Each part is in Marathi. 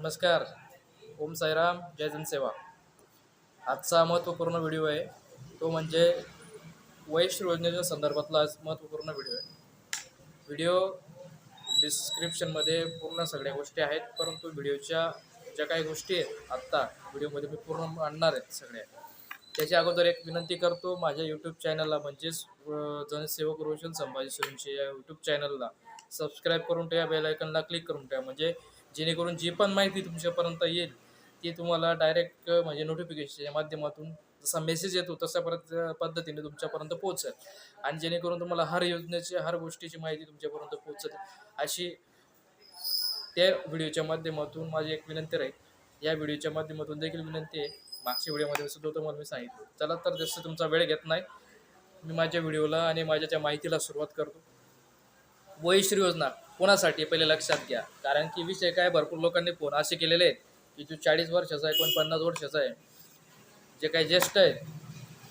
नमस्कार. ओम साईराम. जय जनसेवा. आजचा महत्त्वपूर्ण व्हिडिओ आहे. तो म्हणजे वैश्य योजनेच्या संदर्भातला आज महत्त्वपूर्ण व्हिडिओ आहे. व्हिडिओ डिस्क्रिप्शनमध्ये पूर्ण सगळ्या गोष्टी आहेत. परंतु व्हिडिओच्या ज्या काही गोष्टी आहेत आत्ता व्हिडिओमध्ये मी पूर्ण आणणार आहेत सगळ्या. त्याच्या अगोदर एक विनंती करतो माझ्या यूट्यूब चॅनलला म्हणजेच जनसेवक रोशन संभाजी सुरेंचे या यूट्यूब चॅनलला सबस्क्राईब करून ठेवा बेलायकनला क्लिक करून ठेवा. म्हणजे जेणेकरून जी पण माहिती तुमच्यापर्यंत येईल ती तुम्हाला डायरेक्ट म्हणजे नोटिफिकेशनच्या माध्यमातून जसा मेसेज येतो तशा परत पद्धतीने तुमच्यापर्यंत पोहोचेल. आणि जेणेकरून तुम्हाला हर योजनेची हर गोष्टीची माहिती तुमच्यापर्यंत पोहोचेल. अशी त्या व्हिडिओच्या माध्यमातून माझी एक विनंती राहील. या व्हिडिओच्या माध्यमातून देखील विनंती आहे. मागच्या व्हिडिओमध्ये सुद्धा तुम्हाला मी सांगितलं. चला तर जसं तुमचा वेळ घेत नाही मी माझ्या व्हिडिओला आणि माझ्या त्या माहितीला सुरुवात करतो. वयश्री योजना. कोणासाठी पहिले लक्षात घ्या. कारण की विषय काय भरपूर लोकांनी फोन असे केलेले आहेत की जो चाळीस वर्षाचा आहे कोण पन्नास वर्षाचा आहे जे काही ज्येष्ठ आहेत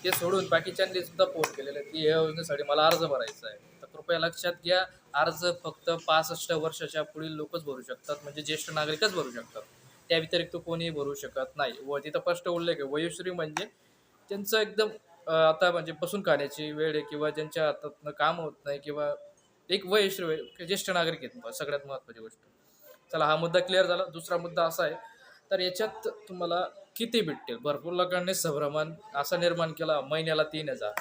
ते सोडून बाकीच्यांनी सुद्धा फोन केलेले आहेत की या योजनेसाठी मला अर्ज भरायचा आहे. तर कृपया लक्षात घ्या अर्ज फक्त पासष्ट वर्षाच्या पुढील लोकच भरू शकतात म्हणजे ज्येष्ठ नागरिकच भरू शकतात. त्या व्यतिरिक्त कोणीही भरू शकत नाही. व तिथं स्पष्ट उल्लेख आहे वयोश्री म्हणजे त्यांचं एकदम आता म्हणजे बसून खाण्याची वेळ आहे किंवा ज्यांच्या हातातनं काम होत नाही किंवा एक वयश्र ज्येष्ठ नागरिक आहेत. सगळ्यात महत्त्वाची गोष्ट. चला हा मुद्दा क्लिअर झाला. दुसरा मुद्दा असा आहे तर याच्यात तुम्हाला किती भेटतील? भरपूर लोकांनी संभ्रमण असा निर्माण केला महिन्याला तीन हजार.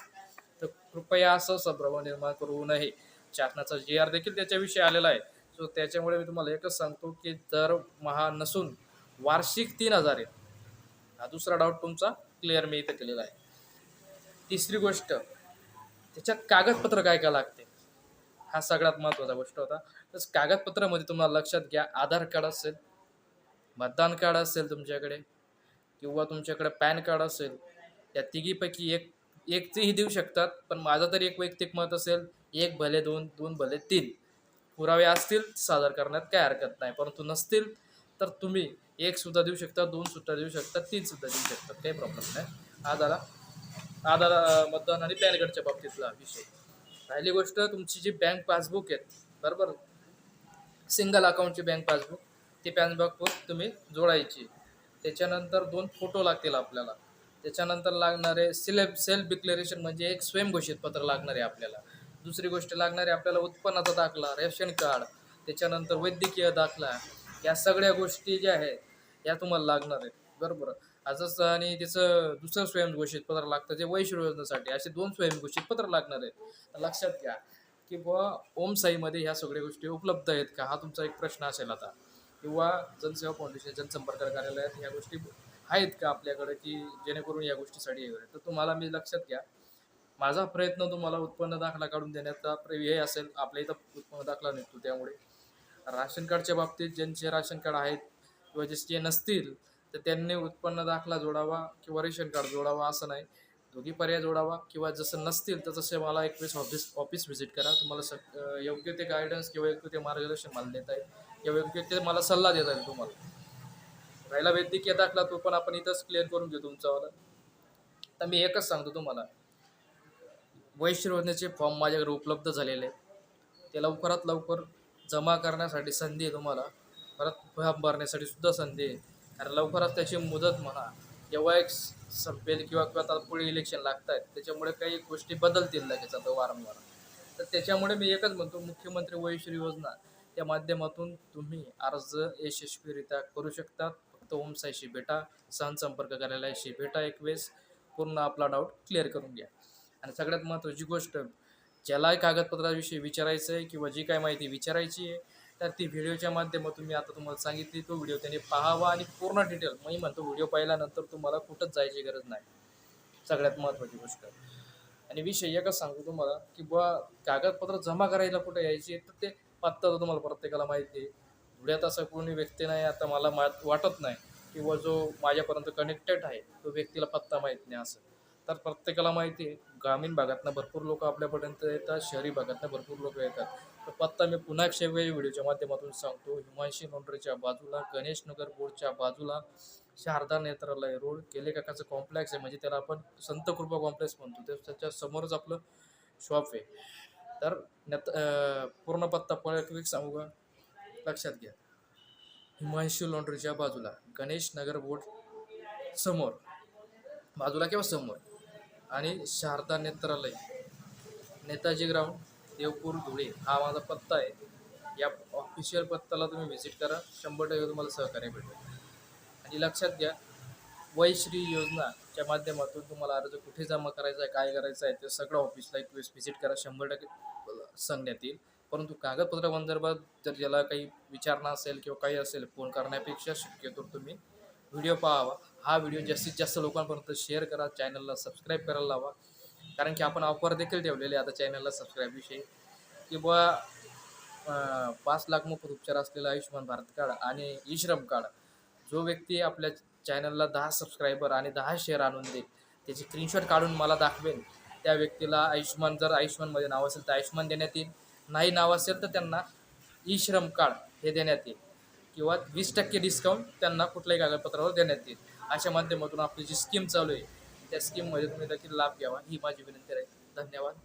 तर कृपया असं संभ्रम निर्माण करू नये. शासनाचा जी आर देखील त्याच्याविषयी आलेला आहे. सो त्याच्यामुळे मी तुम्हाला एकच सांगतो की दर महा नसून वार्षिक तीन हजार आहेत. हा दुसरा डाऊट तुमचा क्लिअर मी इथं केलेला आहे. तिसरी गोष्ट त्याच्यात कागदपत्र काय काय लागतं? हा सगळ्यात महत्त्वाचा गोष्ट होता. तसं कागदपत्रामध्ये तुम्हाला लक्षात घ्या आधार कार्ड असेल मतदान कार्ड असेल तुमच्याकडे किंवा तुमच्याकडे पॅन कार्ड असेल या तिघीपैकी एक एक तेही देऊ शकतात. पण माझं तरी एक वैयक्तिक मत असेल एक भले दोन दोन भले तीन. पुरावे असतील सादर करण्यात काय हरकत नाही. परंतु नसतील तर तुम्ही एक सुद्धा देऊ शकता दोन सुद्धा देऊ शकता तीन सुद्धा देऊ शकता. काही प्रॉब्लेम नाही. हा आधार मतदान आणि पॅन कार्डच्या बाबतीतला विषय. पहिली गोष्ट तुमची जी बँक पासबुक आहेत बरोबर? सिंगल अकाउंटची बँक पासबुक ती पॅन पासबुक तुम्ही जोडायची. त्याच्यानंतर दोन फोटो लागतील आपल्याला. त्याच्यानंतर लागणारे सिलेब सेल्फ डिक्लेरेशन म्हणजे एक स्वयंघोषित पत्र लागणार आहे आपल्याला. दुसरी गोष्ट लागणार आहे आपल्याला उत्पन्नाचा दाखला रेशन कार्ड त्याच्यानंतर वैद्यकीय दाखला. या सगळ्या गोष्टी ज्या आहेत या तुम्हाला लागणार आहेत. बरोबर? असंच आणि त्याचं दुसरं स्वयंघोषित पत्र लागतं जे वैश्य योजनेसाठी असे दोन स्वयंघोषित पत्र लागणार आहेत. लक्षात घ्या की बुवा ओम साईमध्ये ह्या सगळ्या गोष्टी उपलब्ध आहेत का? हा तुमचा एक प्रश्न असेल आता. किंवा जनसेवा फाउंडेशन जनसंपर्क कार्यालयात ह्या गोष्टी आहेत का आपल्याकडे की जेणेकरून या गोष्टीसाठी हे तर तुम्हाला मी लक्षात घ्या. माझा प्रयत्न तुम्हाला उत्पन्न दाखला काढून देण्याचा हे असेल. आपल्या इथं उत्पन्न दाखला निघतो त्यामुळे. राशन कार्डच्या बाबतीत ज्यांचे राशन कार्ड आहेत किंवा जे नसतील तर त्यांनी उत्पन्न दाखला जोडावा किंवा रेशन कार्ड जोडावा असं नाही. दोघी पर्याय जोडावा किंवा जसं नसतील तर तसे मला एक वेळेस ऑफिस ऑफिस व्हिजिट करा. तुम्हाला सग योग्य ते गायडन्स किंवा योग्य ते मार्गदर्शन मला देता येईल. किंवा योग्य ते मला सल्ला देता येईल तुम्हाला. राहिला वैद्यकीय दाखला तो पण आपण इथंच क्लिअर करून घेऊ तुमचावाला तर मी एकच सांगतो तुम्हाला. वैश्य योजनेचे फॉर्म माझ्याकडे उपलब्ध झालेले आहेत. ते लवकरात लवकर जमा करण्यासाठी संधी आहे तुम्हाला. परत फॉर्म भरण्यासाठी सुद्धा संधी आहे. लवकरच त्याची मुदत म्हणा जेव्हा एक संपेल किंवा किंवा आता पुढे इलेक्शन लागत आहेत त्याच्यामुळे काही गोष्टी बदलतील लगेच आता वारंवार. तर त्याच्यामुळे मी एकच म्हणतो मुख्यमंत्री वयश्री योजना त्या माध्यमातून तुम्ही अर्ज यशस्वीरित्या करू शकतात फक्त ओमसाईशी भेटा सहन संपर्क कार्यालयाशी भेटा एक वेळेस. पूर्ण आपला डाऊट क्लिअर करून घ्या. आणि सगळ्यात महत्त्वाची गोष्ट ज्याला कागदपत्राविषयी विचारायचं आहे किंवा जी काय माहिती विचारायची आहे तर ती व्हिडिओच्या माध्यमातून मी आता तुम्हाला सांगितली तो व्हिडिओ त्यांनी पाहावा आणि पूर्ण डिटेल मी म्हणतो व्हिडिओ पाहिल्यानंतर तुम्हाला कुठंच जायची गरज नाही. सगळ्यात महत्त्वाची गोष्ट. आणि विषय एकच सांगतो तुम्हाला की बुवा कागदपत्र जमा करायला कुठे यायची तर ते पत्ता तर तुम्हाला प्रत्येकाला माहिती आहे. एवढ्यात असं कोणी व्यक्ती नाही आता मला मा वाटत नाही किंवा जो माझ्यापर्यंत कनेक्टेड आहे तो व्यक्तीला पत्ता माहीत नाही असं. तर प्रत्येकाला माहिती आहे ग्रामीण भागातनं भरपूर लोक आपल्यापर्यंत येतात शहरी भागातनं भरपूर लोक येतात. तर पत्ता मी पुन्हा एकशे वेळी व्हिडिओच्या माध्यमातून सांगतो. हिमांशी नोंडरीच्या बाजूला गणेश नगर बोर्डच्या बाजूला शारदा नेत्रालय रोड केले काकाचं कॉम्प्लेक्स आहे. म्हणजे त्याला आपण संत कृपा कॉम्प्लेक्स म्हणतो. ते त्याच्या समोरच आपलं शॉप आहे. तर नेत पूर्ण पत्ता परत सांगू का? लक्षात घ्या. हिमांशी लॉन्ड्रीच्या बाजूला गणेश नगर बोर्ड समोर. बाजूला किंवा समोर. आणि शारदा नेत्रालय. नेताजी ग्राउंड देवपूर धुळे हा माझा पत्ता आहे. या ऑफिशियल पत्त्याला तुम्ही व्हिजिट करा. शंभर टक्के तुम्हाला सहकार्य भेटेल. आणि लक्षात घ्या वयश्री योजनाच्या माध्यमातून तुम्हाला अर्ज कुठे जमा करायचा आहे काय करायचं आहे ते सगळं ऑफिसला एक वेळेस व्हिजिट करा. शंभर टक्के सांगण्यात येईल. परंतु कागदपत्र संदर्भात जर ज्याला काही विचारणा असेल किंवा काही असेल फोन करण्यापेक्षा शक्यतो तुम्ही व्हिडिओ पाहावा. हा व्हिडिओ जास्तीत जास्त लोकांपर्यंत शेअर करा चॅनलला सबस्क्राईब करायला लावा. कारण की आपण ऑफर देखील ठेवलेले आता चॅनलला सबस्क्राईबविषयी की बुवा पाच लाख मोफत उपचार असलेला आयुष्यमान भारत कार्ड आणि ई श्रम कार्ड. जो व्यक्ती आपल्या चॅनलला दहा सबस्क्रायबर आणि दहा शेअर आणून देईल त्याची स्क्रीनशॉट काढून मला दाखवेल. त्या व्यक्तीला आयुष्यमान जर आयुष्यमानमध्ये नाव असेल तर आयुष्यमान देण्यात येईल. नाही नाव असेल तर त्यांना ई श्रम कार्ड हे देण्यात येईल. किंवा वीस टक्के डिस्काउंट त्यांना कुठल्याही कागदपत्रावर देण्यात येईल. अशा माध्यमातून आपली जी स्कीम चालू आहे त्या स्कीममध्ये तुम्ही देखील लाभ घ्यावा. ही माझी विनंती आहे. धन्यवाद.